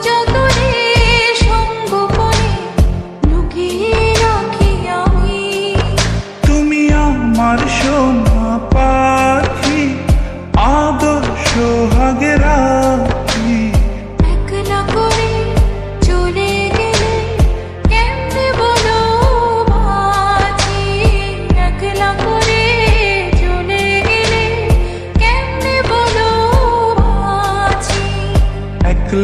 就多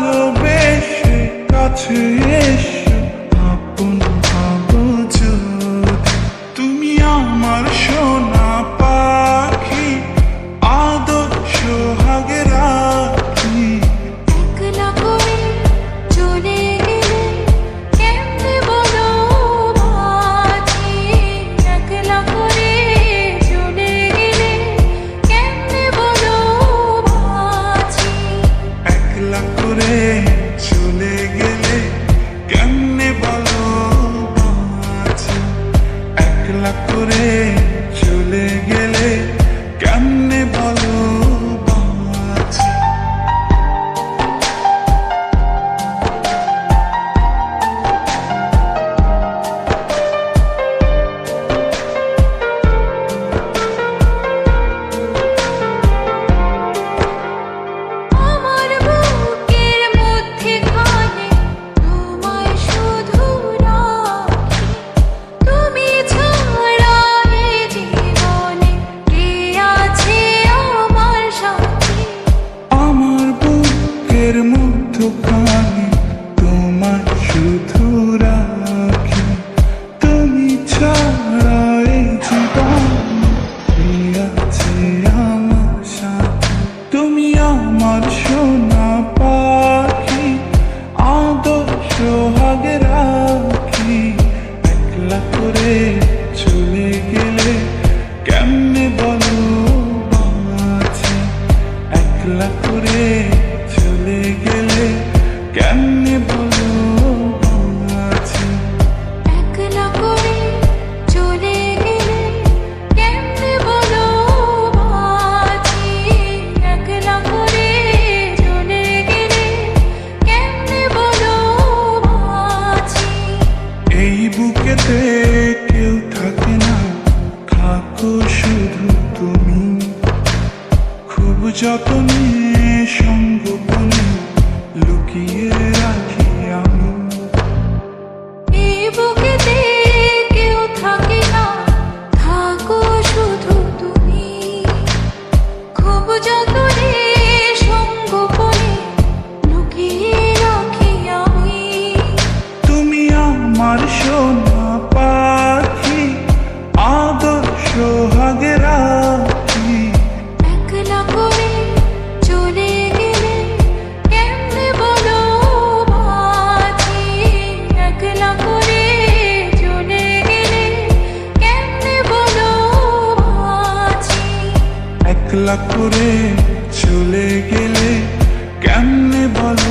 Ano beşi katıya করে যতনে সঙ্গ খেলা করে চলে গেলে কেমনে বলো?